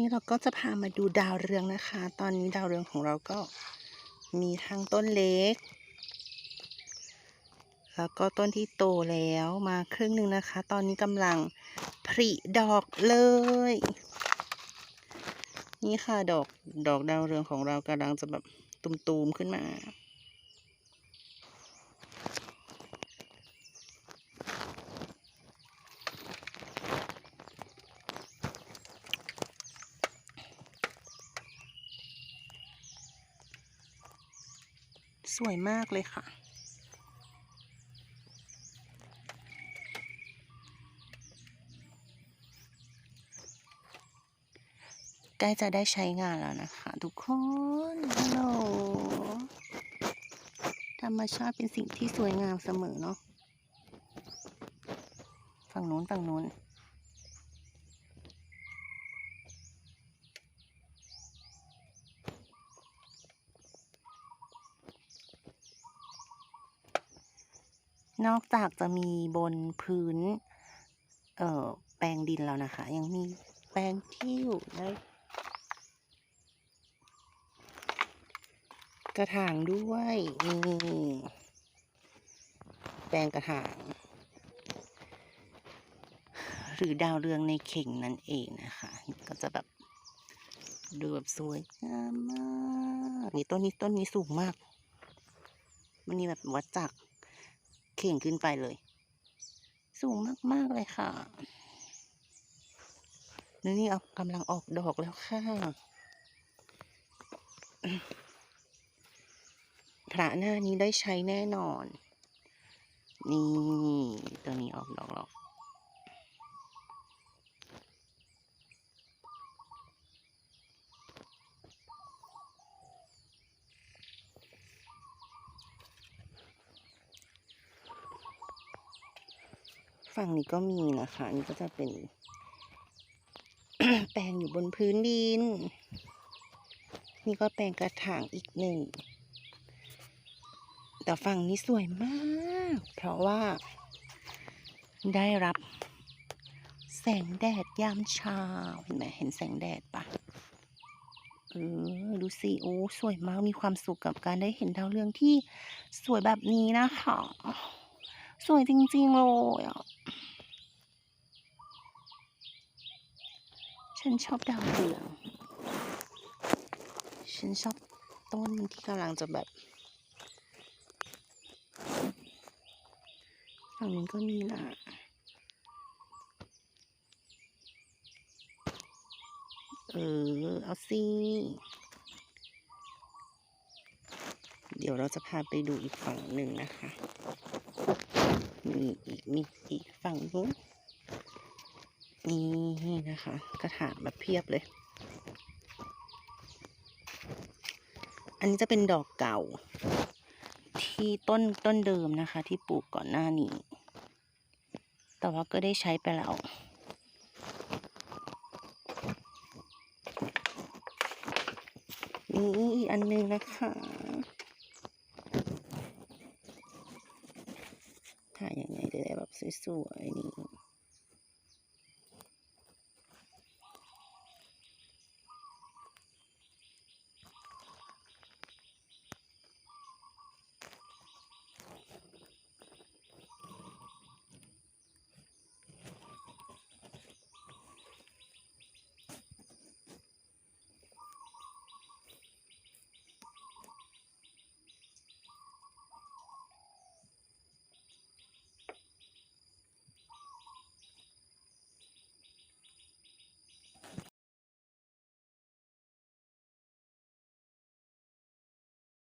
นี้เราก็จะพามาดูดาวเรืองนะคะ ตอนนี้ดาวเรืองของเราก็มีทั้งต้นเล็ก แล้วก็ต้นที่โตแล้วมาครึ่งหนึ่งนะคะ ตอนนี้กำลังผลิดอกเลย นี่ค่ะดอกดอกดาวเรืองของเรากำลังจะแบบตุมๆขึ้นมา สวยมากเลยค่ะ ใกล้จะได้ใช้งานแล้วนะคะ ทุกคนฮัลโหลธรรมชาติเป็นสิ่งที่สวยงามเสมอเนาะฝั่งนู้นฝั่งนู้น นอกจากจะมีบนพื้น เอ่อ แปลงดินแล้วนะคะ ยังมีแปลงที่อยู่ในกระถางด้วยนี่แปลงกระถาง หรือดาวเรืองในเข่งนั่นเองนะคะ ก็จะแบบดูแบบสวยงามมาก นี่ต้นนี้ต้นนี้สูงมาก มันนี่แบบวัดจาก เข่งขึ้นไปเลย สูงมาก ๆ เลยค่ะ นี่เอากำลังออกดอกแล้วค่ะ พระหน้านี้ได้ใช้แน่นอน นี่ ตัวนี้ออกดอกแล้ว ฝั่งนี้ก็มีนะคะนนี่ก็จะเป็น แปลงอยู่บนพื้นดิน นี่ก็แปลงกระถางอีกหนึ่ง แต่ฝั่งนี้สวยมาก เพราะว่า ได้รับแสงแดดยามเช้าเห็นไหมเห็นแสงแดดปะเออดูสิโอ้สวยมากมีความสุขกับการได้เห็นดาวเรืองที่สวยแบบนี้นะคะ สวยจริงๆเลยอะ ฉันชอบดาวเรือง ฉันชอบต้นที่กำลังจะแบบฝั่งนี้ก็มีนะเออ เอาสิเดี๋ยวเราจะพาไปดูอีกฝั่งหนึ่งนะคะ มีอีกมีอีกฝั่งนู้นนี่นะคะ กระถางแบบเพียบเลย อันนี้จะเป็นดอกเก่า ที่ต้นต้นเดิมนะคะ ที่ปลูกก่อนหน้านี้ แต่ว่าก็ได้ใช้ไปแล้วนี่อีกอันนึงนะคะ ถ่ายยังไงจะได้แบบสวยๆนี่